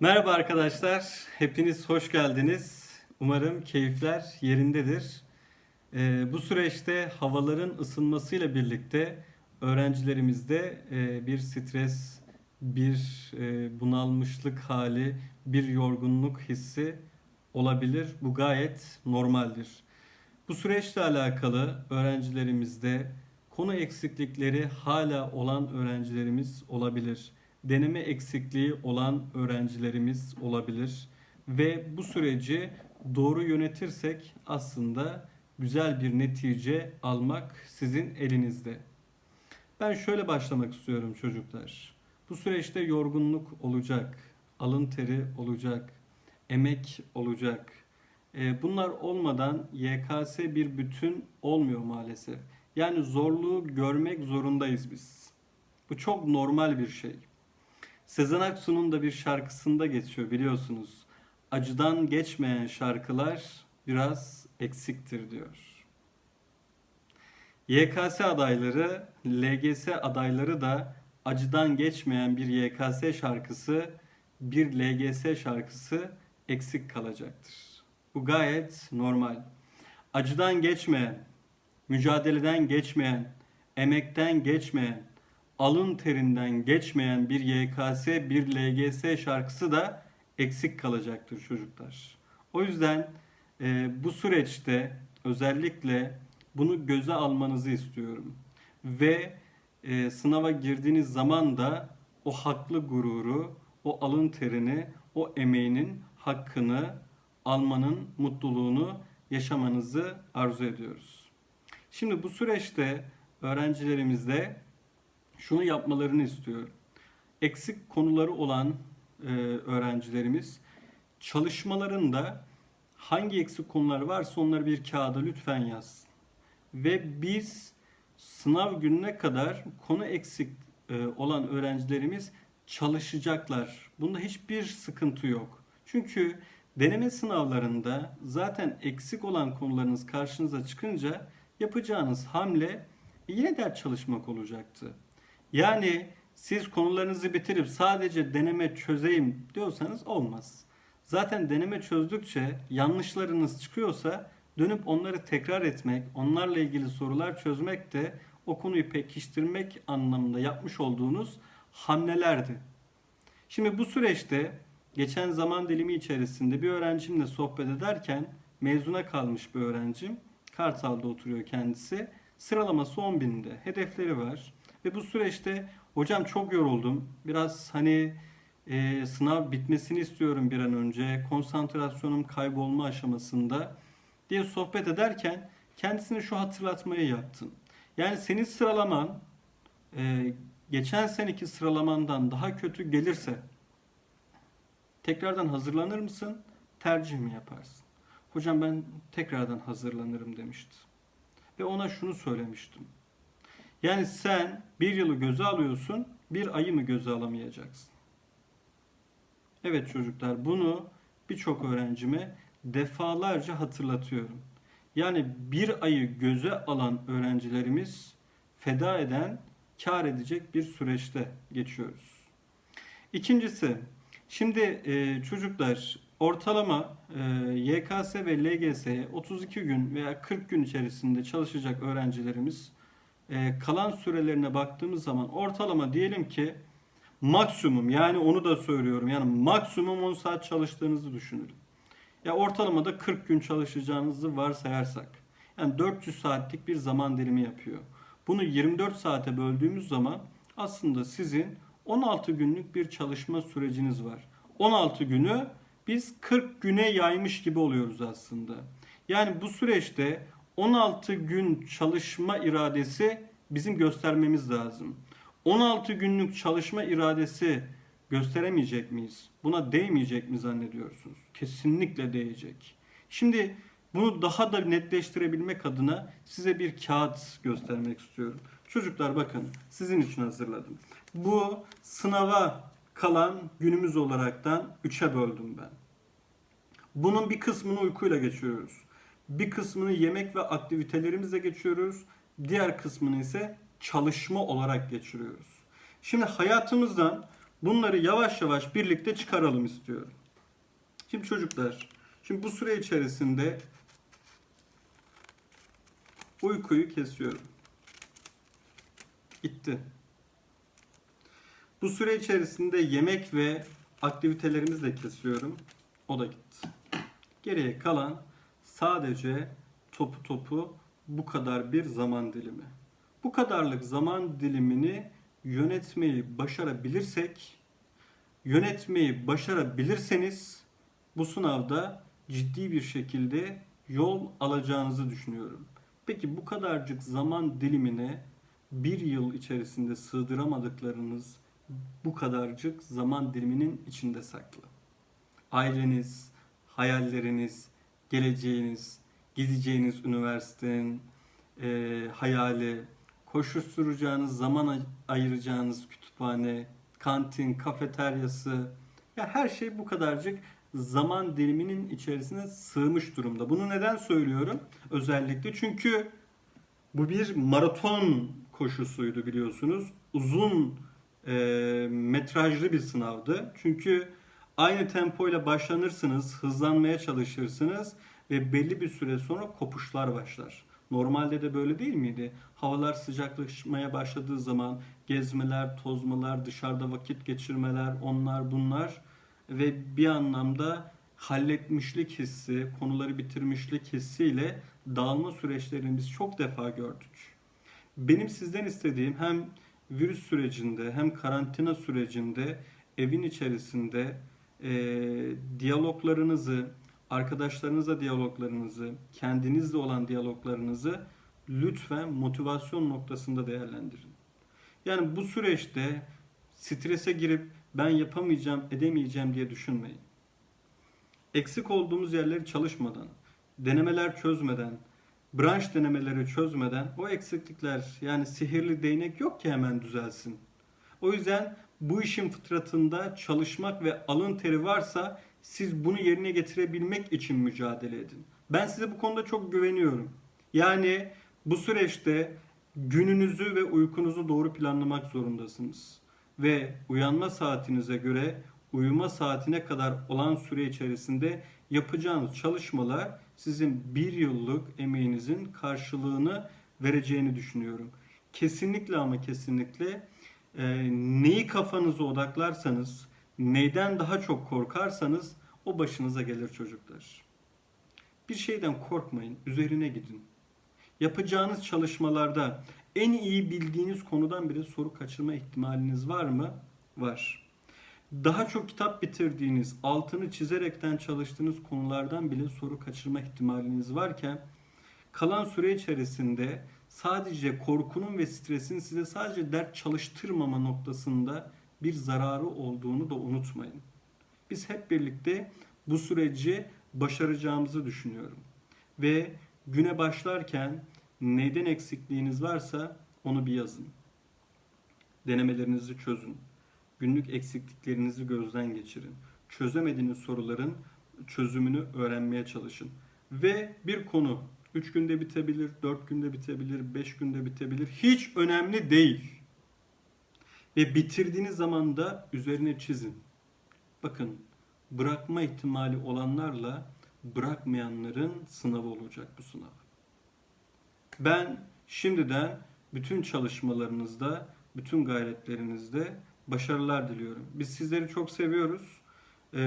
Merhaba arkadaşlar, hepiniz hoş geldiniz. Umarım keyifler yerindedir. Ee, bu süreçte havaların ısınmasıyla birlikte öğrencilerimizde e, bir stres, bir e, bunalmışlık hali, bir yorgunluk hissi olabilir. Bu gayet normaldir. Bu süreçle alakalı öğrencilerimizde konu eksiklikleri hala olan öğrencilerimiz olabilir. Deneme eksikliği olan öğrencilerimiz olabilir ve bu süreci doğru yönetirsek aslında güzel bir netice almak sizin elinizde. Ben şöyle başlamak istiyorum çocuklar. Bu süreçte yorgunluk olacak, alın teri olacak, emek olacak. Ee, Bunlar olmadan YKS bir bütün olmuyor maalesef. Yani zorluğu görmek zorundayız biz. Bu çok normal bir şey. Sezen Aksu'nun da bir şarkısında geçiyor biliyorsunuz. Acıdan geçmeyen şarkılar biraz eksiktir diyor. YKS adayları, LGS adayları da acıdan geçmeyen bir YKS şarkısı, bir LGS şarkısı eksik kalacaktır. Bu gayet normal. Acıdan geçmeyen, mücadeleden geçmeyen, emekten geçmeyen, alın terinden geçmeyen bir YKS, bir LGS şarkısı da eksik kalacaktır çocuklar. O yüzden e, bu süreçte özellikle bunu göze almanızı istiyorum. Ve e, sınava girdiğiniz zaman da o haklı gururu, o alın terini, o emeğinin hakkını almanın mutluluğunu yaşamanızı arzu ediyoruz. Şimdi bu süreçte öğrencilerimizde şunu yapmalarını istiyorum. Eksik konuları olan e, öğrencilerimiz çalışmalarında hangi eksik konular varsa onları bir kağıda lütfen yazsın. Ve biz sınav gününe kadar konu eksik e, olan öğrencilerimiz çalışacaklar. Bunda hiçbir sıkıntı yok. Çünkü deneme sınavlarında zaten eksik olan konularınız karşınıza çıkınca yapacağınız hamle yine ders çalışmak olacaktı. Yani siz konularınızı bitirip sadece deneme çözeyim diyorsanız olmaz. Zaten deneme çözdükçe yanlışlarınız çıkıyorsa dönüp onları tekrar etmek, onlarla ilgili sorular çözmek de o konuyu pekiştirmek anlamında yapmış olduğunuz hamlelerdi. Şimdi bu süreçte geçen zaman dilimi içerisinde bir öğrencimle sohbet ederken mezuna kalmış bir öğrencim. Kartal'da oturuyor kendisi. Sıralaması 10 binde. Hedefleri var. Ve bu süreçte hocam çok yoruldum. Biraz hani e, sınav bitmesini istiyorum bir an önce. Konsantrasyonum kaybolma aşamasında diye sohbet ederken kendisine şu hatırlatmayı yaptım. Yani senin sıralaman e, geçen seneki sıralamandan daha kötü gelirse tekrardan hazırlanır mısın? Tercih mi yaparsın? Hocam ben tekrardan hazırlanırım demişti. Ve ona şunu söylemiştim. Yani sen bir yılı göze alıyorsun, bir ayı mı göze alamayacaksın? Evet çocuklar bunu birçok öğrencime defalarca hatırlatıyorum. Yani bir ayı göze alan öğrencilerimiz feda eden, kar edecek bir süreçte geçiyoruz. İkincisi, şimdi e, çocuklar ortalama e, YKS ve LGS 32 gün veya 40 gün içerisinde çalışacak öğrencilerimiz e, kalan sürelerine baktığımız zaman ortalama diyelim ki maksimum yani onu da söylüyorum yani maksimum 10 saat çalıştığınızı düşünün. Ya ortalamada 40 gün çalışacağınızı varsayarsak yani 400 saatlik bir zaman dilimi yapıyor. Bunu 24 saate böldüğümüz zaman aslında sizin 16 günlük bir çalışma süreciniz var. 16 günü biz 40 güne yaymış gibi oluyoruz aslında. Yani bu süreçte 16 gün çalışma iradesi bizim göstermemiz lazım. 16 günlük çalışma iradesi gösteremeyecek miyiz? Buna değmeyecek mi zannediyorsunuz? Kesinlikle değecek. Şimdi bunu daha da netleştirebilmek adına size bir kağıt göstermek istiyorum. Çocuklar bakın sizin için hazırladım. Bu sınava kalan günümüz olaraktan 3'e böldüm ben. Bunun bir kısmını uykuyla geçiyoruz. Bir kısmını yemek ve aktivitelerimizle geçiyoruz. Diğer kısmını ise çalışma olarak geçiriyoruz. Şimdi hayatımızdan Bunları yavaş yavaş birlikte çıkaralım istiyorum. Şimdi çocuklar, şimdi bu süre içerisinde uykuyu kesiyorum. Gitti. Bu süre içerisinde yemek ve aktivitelerimizi de kesiyorum. O da gitti. Geriye kalan sadece topu topu bu kadar bir zaman dilimi. Bu kadarlık zaman dilimini yönetmeyi başarabilirsek, yönetmeyi başarabilirseniz bu sınavda ciddi bir şekilde yol alacağınızı düşünüyorum. Peki bu kadarcık zaman dilimine bir yıl içerisinde sığdıramadıklarınız bu kadarcık zaman diliminin içinde saklı. Aileniz, hayalleriniz, geleceğiniz, gideceğiniz üniversitenin e, hayali, koşuşturacağınız, zaman ay- ayıracağınız kütüphane, kantin, kafeteryası, ya her şey bu kadarcık zaman diliminin içerisine sığmış durumda. Bunu neden söylüyorum? Özellikle çünkü bu bir maraton koşusuydu biliyorsunuz. Uzun e, metrajlı bir sınavdı. Çünkü aynı tempoyla başlanırsınız, hızlanmaya çalışırsınız ve belli bir süre sonra kopuşlar başlar. Normalde de böyle değil miydi? Havalar sıcaklaşmaya başladığı zaman gezmeler, tozmalar, dışarıda vakit geçirmeler, onlar bunlar ve bir anlamda halletmişlik hissi, konuları bitirmişlik hissiyle dağılma süreçlerini biz çok defa gördük. Benim sizden istediğim hem virüs sürecinde hem karantina sürecinde evin içerisinde e, diyaloglarınızı, arkadaşlarınızla diyaloglarınızı, kendinizle olan diyaloglarınızı lütfen motivasyon noktasında değerlendirin. Yani bu süreçte strese girip ben yapamayacağım, edemeyeceğim diye düşünmeyin. Eksik olduğumuz yerleri çalışmadan, denemeler çözmeden, branş denemeleri çözmeden o eksiklikler yani sihirli değnek yok ki hemen düzelsin. O yüzden bu işin fıtratında çalışmak ve alın teri varsa siz bunu yerine getirebilmek için mücadele edin. Ben size bu konuda çok güveniyorum. Yani bu süreçte gününüzü ve uykunuzu doğru planlamak zorundasınız. Ve uyanma saatinize göre uyuma saatine kadar olan süre içerisinde yapacağınız çalışmalar sizin bir yıllık emeğinizin karşılığını vereceğini düşünüyorum. Kesinlikle ama kesinlikle neyi kafanıza odaklarsanız, neyden daha çok korkarsanız o başınıza gelir çocuklar. Bir şeyden korkmayın, üzerine gidin. Yapacağınız çalışmalarda en iyi bildiğiniz konudan bile soru kaçırma ihtimaliniz var mı? Var. Daha çok kitap bitirdiğiniz, altını çizerekten çalıştığınız konulardan bile soru kaçırma ihtimaliniz varken kalan süre içerisinde sadece korkunun ve stresin size sadece dert çalıştırmama noktasında bir zararı olduğunu da unutmayın. Biz hep birlikte bu süreci başaracağımızı düşünüyorum. Ve güne başlarken neyden eksikliğiniz varsa onu bir yazın. Denemelerinizi çözün. Günlük eksikliklerinizi gözden geçirin. Çözemediğiniz soruların çözümünü öğrenmeye çalışın. Ve bir konu 3 günde bitebilir, 4 günde bitebilir, 5 günde bitebilir. Hiç önemli değil. Ve bitirdiğiniz zaman da üzerine çizin. Bakın bırakma ihtimali olanlarla bırakmayanların sınavı olacak bu sınav. Ben şimdiden bütün çalışmalarınızda, bütün gayretlerinizde başarılar diliyorum. Biz sizleri çok seviyoruz Ee,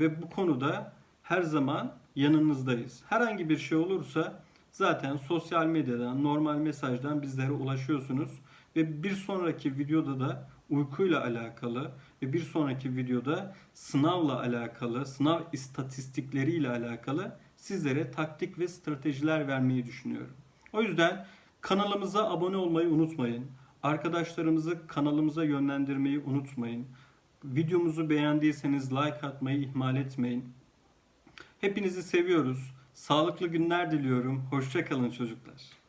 ve bu konuda her zaman yanınızdayız. Herhangi bir şey olursa zaten sosyal medyadan, normal mesajdan bizlere ulaşıyorsunuz. Ve bir sonraki videoda da uykuyla alakalı ve bir sonraki videoda sınavla alakalı, sınav istatistikleriyle alakalı sizlere taktik ve stratejiler vermeyi düşünüyorum. O yüzden kanalımıza abone olmayı unutmayın. Arkadaşlarımızı kanalımıza yönlendirmeyi unutmayın. Videomuzu beğendiyseniz like atmayı ihmal etmeyin. Hepinizi seviyoruz. Sağlıklı günler diliyorum. Hoşçakalın çocuklar.